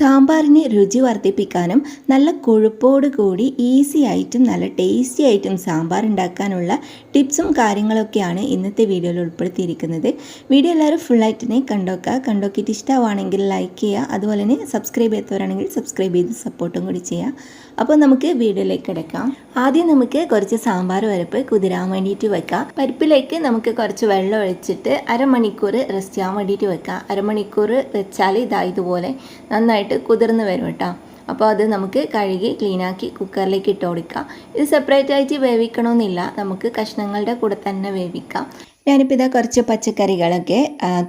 സാമ്പാറിന് രുചി വർദ്ധിപ്പിക്കാനും നല്ല കൊഴുപ്പോട് കൂടി ഈസി ആയിട്ടും നല്ല ടേസ്റ്റി ആയിട്ടും സാമ്പാർ ഉണ്ടാക്കാനുള്ള ടിപ്സും കാര്യങ്ങളൊക്കെയാണ് ഇന്നത്തെ വീഡിയോയിൽ ഉൾപ്പെടുത്തിയിരിക്കുന്നത്. വീഡിയോ എല്ലാവരും ഫുള്ളായിട്ട് തന്നെ കണ്ടോക്കുക. കണ്ടോക്കിയിട്ട് ഇഷ്ടമാണെങ്കിൽ ലൈക്ക് ചെയ്യുക. അതുപോലെ തന്നെ സബ്സ്ക്രൈബ് ചെയ്യാത്തവരാണെങ്കിൽ സബ്സ്ക്രൈബ് ചെയ്ത് സപ്പോർട്ടും കൂടി ചെയ്യുക. അപ്പോൾ നമുക്ക് വീഡിയോയിലേക്ക് കിടക്കാം. ആദ്യം നമുക്ക് കുറച്ച് സാമ്പാർ വരപ്പ് കുതിരാൻ വേണ്ടിയിട്ട് വെക്കാം. പരിപ്പിലേക്ക് നമുക്ക് കുറച്ച് വെള്ളം ഒഴിച്ചിട്ട് അരമണിക്കൂർ റെസ്റ്റ് ചെയ്യാൻ വേണ്ടിയിട്ട് വെക്കാം. അരമണിക്കൂർ വെച്ചാൽ ഇതാ ഇതുപോലെ നന്നായിട്ട് കുതിർന്ന് വരും കേട്ടോ. അപ്പോൾ അത് നമുക്ക് കഴുകി ക്ലീനാക്കി കുക്കറിലേക്ക് ഇട്ട് കൊടുക്കാം. ഇത് സെപ്പറേറ്റ് ആയിട്ട് വേവിക്കണമെന്നില്ല. നമുക്ക് കഷ്ണങ്ങളുടെ കൂടെ തന്നെ വേവിക്കാം. ഞാനിപ്പോൾ ഇതാ കുറച്ച് പച്ചക്കറികളൊക്കെ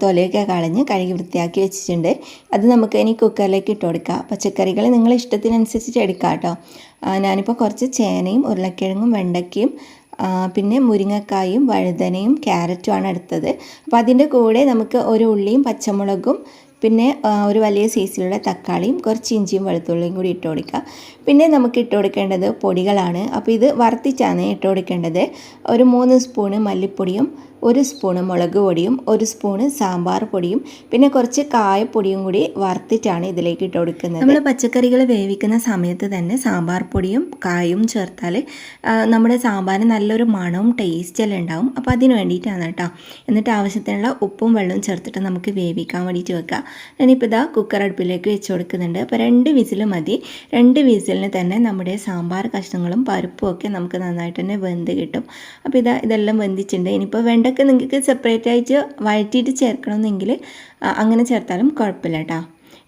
തൊലയൊക്കെ കളഞ്ഞ് കഴുകി വൃത്തിയാക്കി വെച്ചിട്ടുണ്ട്. അത് നമുക്ക് ഇനി കുക്കറിലേക്ക് ഇട്ട് കൊടുക്കാം. പച്ചക്കറികൾ നിങ്ങൾ ഇഷ്ടത്തിനനുസരിച്ച് എടുക്കാം കേട്ടോ. ഞാനിപ്പോൾ കുറച്ച് ചേനയും ഉരുളക്കിഴങ്ങും വെണ്ടയ്ക്കയും പിന്നെ മുരിങ്ങക്കായും വഴുതനയും ക്യാരറ്റുമാണ് എടുത്തത്. അപ്പോൾ അതിന്റെ കൂടെ നമുക്ക് ഒരു ഉള്ളിയും പച്ചമുളകും പിന്നെ ഒരു വലിയ സൈസിലുള്ള തക്കാളിയും കുറച്ച് ഇഞ്ചിയും വെളുത്തുള്ളിയും കൂടി ഇട്ട് കൊടുക്കുക. പിന്നെ നമുക്ക് ഇട്ട് കൊടുക്കേണ്ടത് പൊടികളാണ്. അപ്പോൾ ഇത് വറുത്തിച്ചാണ് ഇട്ട് കൊടുക്കേണ്ടത്. ഒരു മൂന്ന് സ്പൂണ് മല്ലിപ്പൊടിയും ഒരു സ്പൂണ് മുളക് പൊടിയും ഒരു സ്പൂണ് സാമ്പാർ പൊടിയും പിന്നെ കുറച്ച് കായപ്പൊടിയും കൂടി വറുത്തിട്ടാണ് ഇതിലേക്ക് ഇട്ട് കൊടുക്കുന്നത്. നമ്മൾ പച്ചക്കറികൾ വേവിക്കുന്ന സമയത്ത് തന്നെ സാമ്പാർ പൊടിയും കായും ചേർത്താൽ നമ്മുടെ സാമ്പാറിന് നല്ലൊരു മണവും ടേസ്റ്റെല്ലാം ഉണ്ടാവും. അപ്പോൾ അതിന് വേണ്ടിയിട്ടാണ് കേട്ടോ. എന്നിട്ട് ആവശ്യത്തിനുള്ള ഉപ്പും വെള്ളവും ചേർത്തിട്ട് നമുക്ക് വേവിക്കാൻ വേണ്ടിയിട്ട് വെക്കാം ഞാനിപ്പോൾ ഇതാ കുക്കർ അടുപ്പിലേക്ക് വെച്ച് കൊടുക്കുന്നുണ്ട്. അപ്പോൾ രണ്ട് വിസിൽ മതി. രണ്ട് വിസിലിന് തന്നെ നമ്മുടെ സാമ്പാർ കഷ്ണങ്ങളും പരിപ്പും ഒക്കെ നമുക്ക് നന്നായിട്ട് തന്നെ വെന്ത് കിട്ടും. അപ്പോൾ ഇതാ ഇതെല്ലാം വെന്തിച്ചിട്ടുണ്ട് ഇനിയിപ്പോൾ വെണ്ടയ്ക്ക നിങ്ങൾക്ക് സെപ്പറേറ്റ് ആയിട്ട് വഴറ്റിയിട്ട് ചേർക്കണമെന്നെങ്കിൽ അങ്ങനെ ചേർത്താലും കുഴപ്പമില്ല കേട്ടോ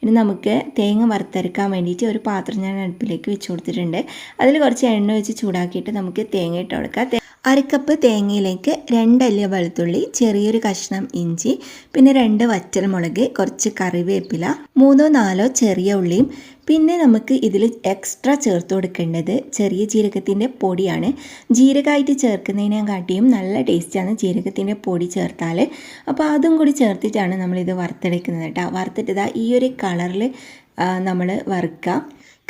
ഇനി നമുക്ക് തേങ്ങ വറുത്തരക്കാൻ വേണ്ടിയിട്ട് ഒരു പാത്രം ഞാൻ അടുപ്പിലേക്ക് വെച്ച് കൊടുത്തിട്ടുണ്ട്. അതിൽ കുറച്ച് എണ്ണ വെച്ച് ചൂടാക്കിയിട്ട് നമുക്ക് തേങ്ങ ഇട്ട് കൊടുക്കാം. അരക്കപ്പ് തേങ്ങയിലേക്ക് രണ്ടല്ലിയ വെളുത്തുള്ളി ചെറിയൊരു കഷ്ണം ഇഞ്ചി പിന്നെ രണ്ട് വറ്റൽമുളക് കുറച്ച് കറിവേപ്പില മൂന്നോ നാലോ ചെറിയ ഉള്ളിയും. പിന്നെ നമുക്ക് ഇതിൽ എക്സ്ട്രാ ചേർത്ത് കൊടുക്കേണ്ടത് ചെറിയ ജീരകത്തിന്റെ പൊടിയാണ്. ജീരകമായിട്ട് ചേർക്കുന്നതിനെക്കാട്ടിയും നല്ല ടേസ്റ്റാണ് ജീരകത്തിന്റെ പൊടി ചേർത്താൽ. അപ്പോൾ അതും കൂടി ചേർത്തിട്ടാണ് നമ്മളിത് വറുത്തെടുക്കുന്നത് കേട്ടോ. വറുത്തിട്ട് ഈ ഒരു കളറിൽ നമ്മൾ വറുക്കുക.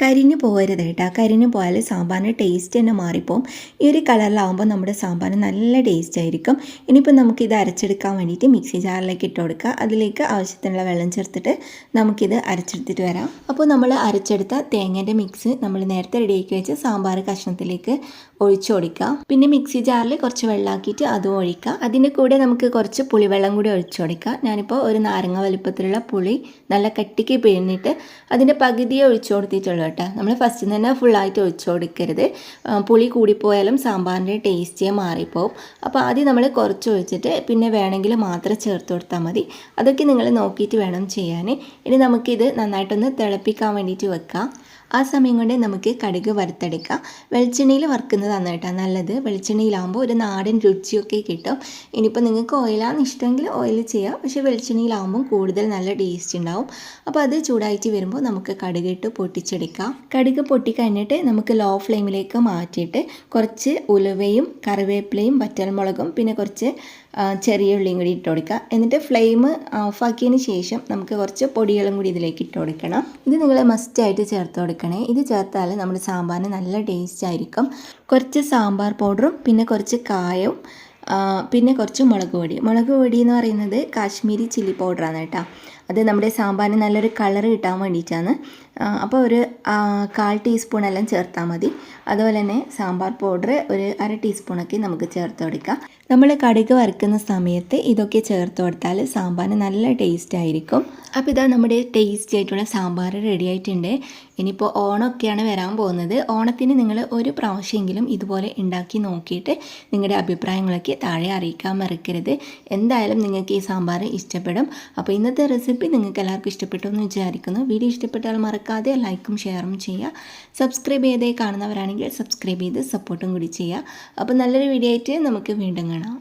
കരിഞ്ഞു പോകരുത് കേട്ടോ. കരിഞ്ഞു പോയാൽ സാമ്പാറിന് ടേസ്റ്റ് തന്നെ മാറിപ്പോവും. ഈ ഒരു കളറിലാവുമ്പോൾ നമ്മുടെ സാമ്പാർ നല്ല ടേസ്റ്റ് ആയിരിക്കും. ഇനിയിപ്പോൾ നമുക്കിത് അരച്ചെടുക്കാൻ വേണ്ടിയിട്ട് മിക്സി ജാറിലേക്ക് ഇട്ട് കൊടുക്കുക. അതിലേക്ക് ആവശ്യത്തിനുള്ള വെള്ളം ചേർത്തിട്ട് നമുക്കിത് അരച്ചെടുത്തിട്ട് വരാം. അപ്പോൾ നമ്മൾ അരച്ചെടുത്ത തേങ്ങേന്റെ മിക്സ് നമ്മൾ നേരത്തെ റെഡിയാക്കി വെച്ച സാമ്പാർ കഷ്ണത്തിലേക്ക് ഒഴിച്ചു കൊടുക്കാം പിന്നെ മിക്സി ജാറിൽ കുറച്ച് വെള്ളമാക്കിയിട്ട് അതും ഒഴിക്കാം അതിന്റെ കൂടെ നമുക്ക് കുറച്ച് പുളിവെള്ളം കൂടി ഒഴിച്ചു കൊടുക്കാം ഞാനിപ്പോൾ ഒരു നാരങ്ങ വലുപ്പത്തിലുള്ള പുളി നല്ല കട്ടിക്ക് പിഴിഞ്ഞിട്ട് അതിന്റെ പകുതിയെ ഒഴിച്ചു കൊടുത്തിട്ടുള്ളൂ കേട്ടോ. നമ്മൾ ഫസ്റ്റ് തന്നെ ഫുള്ളായിട്ട് ഒഴിച്ചു കൊടുക്കരുത്. പുളി കൂടിപ്പോയാലും സാമ്പാറിന്റെ ടേസ്റ്റേ മാറിപ്പോവും. അപ്പോൾ ആദ്യം നമ്മൾ കുറച്ച് ഒഴിച്ചിട്ട് പിന്നെ വേണമെങ്കിൽ മാത്രം ചേർത്ത് കൊടുത്താൽ മതി. അതൊക്കെ നിങ്ങൾ നോക്കിയിട്ട് വേണം ചെയ്യാൻ. ഇനി നമുക്കിത് നന്നായിട്ടൊന്ന് തിളപ്പിക്കാൻ വേണ്ടിയിട്ട് വെക്കാം. ആ സമയം കൊണ്ട് നമുക്ക് കടുക് വറുത്തെടുക്കാം. വെളിച്ചെണ്ണയിൽ വറുക്കുന്നതാണ് കേട്ടോ. നല്ലത്. വെളിച്ചെണ്ണയിലാകുമ്പോൾ ഒരു നാടൻ രുചിയൊക്കെ കിട്ടും. ഇനിയിപ്പോൾ നിങ്ങൾക്ക് ഓയിലാണെന്ന് ഇഷ്ടമെങ്കിൽ ഓയിൽ ചെയ്യാം. പക്ഷേ വെളിച്ചെണ്ണയിലാകുമ്പോൾ കൂടുതൽ നല്ല ടേസ്റ്റ് ഉണ്ടാവും. അപ്പോൾ അത് ചൂടായിട്ട് വരുമ്പോൾ നമുക്ക് കടുക് ഇട്ട് പൊട്ടിച്ചെടുക്കാം. കടുക് പൊട്ടിക്കഴിഞ്ഞിട്ട് നമുക്ക് ലോ ഫ്ലെയിമിലേക്ക് മാറ്റിയിട്ട് കുറച്ച് ഉലുവയും കറിവേപ്പിലയും വറ്റൽമുളകും പിന്നെ കുറച്ച് ചെറിയ ഉള്ളിയും കൂടി ഇട്ട് കൊടുക്കുക. എന്നിട്ട് ഫ്ലെയിം ഓഫാക്കിയതിന് ശേഷം നമുക്ക് കുറച്ച് പൊടികളും കൂടി ഇതിലേക്ക് ഇട്ട് കൊടുക്കണം. ഇത് നിങ്ങൾ മസ്റ്റായിട്ട് ചേർത്ത് കൊടുക്കണേ. ഇത് ചേർത്താൽ നമ്മുടെ സാമ്പാറിന് നല്ല ടേസ്റ്റ് ആയിരിക്കും. കുറച്ച് സാമ്പാർ പൗഡറും പിന്നെ കുറച്ച് കായവും പിന്നെ കുറച്ച് മുളക് പൊടി. മുളക് പൊടി എന്ന് പറയുന്നത് കാശ്മീരി ചില്ലി പൗഡറാണ് കേട്ടോ. അത് നമ്മുടെ സാമ്പാറിന് നല്ലൊരു കളർ കിട്ടാൻ വേണ്ടിയിട്ടാണ്. അപ്പോൾ ഒരു കാൽ ടീസ്പൂൺ എല്ലാം ചേർത്താൽ മതി. അതുപോലെ തന്നെ സാമ്പാർ പൗഡർ ഒരു അര ടീസ്പൂണൊക്കെ നമുക്ക് ചേർത്ത് കൊടുക്കാം. നമ്മൾ കടുക് വറുക്കുന്ന സമയത്ത് ഇതൊക്കെ ചേർത്ത് കൊടുത്താൽ സാമ്പാറിന് നല്ല ടേസ്റ്റ് ആയിരിക്കും. അപ്പോൾ ഇതാ നമ്മുടെ ടേസ്റ്റി ആയിട്ടുള്ള സാമ്പാർ റെഡി ആയിട്ടുണ്ട്. ഇനിയിപ്പോൾ ഓണമൊക്കെയാണ് വരാൻ പോകുന്നത്. ഓണത്തിന് നിങ്ങൾ ഒരു പ്രാവശ്യമെങ്കിലും ഇതുപോലെ ഉണ്ടാക്കി നോക്കിയിട്ട് നിങ്ങളുടെ അഭിപ്രായങ്ങളൊക്കെ താഴെ അറിയിക്കാൻ മറക്കരുത്. എന്തായാലും നിങ്ങൾക്ക് ഈ സാമ്പാർ ഇഷ്ടപ്പെടും. അപ്പോൾ ഇന്നത്തെ റെസിപ്പി നിങ്ങൾക്ക് എല്ലാവർക്കും ഇഷ്ടപ്പെട്ടു എന്ന് വിചാരിക്കുന്നു. വീഡിയോ ഇഷ്ടപ്പെട്ടാൽ മറക്കാതെ ലൈക്കും ഷെയറും ചെയ്യുക. സബ്സ്ക്രൈബ് ചെയ്തേ കാണുന്നവരാണെങ്കിൽ സബ്സ്ക്രൈബ് ചെയ്ത് സപ്പോർട്ടും കൂടി ചെയ്യുക. അപ്പോൾ നല്ലൊരു വീഡിയോ ആയിട്ട് നമുക്ക് വീണ്ടും കാണാം.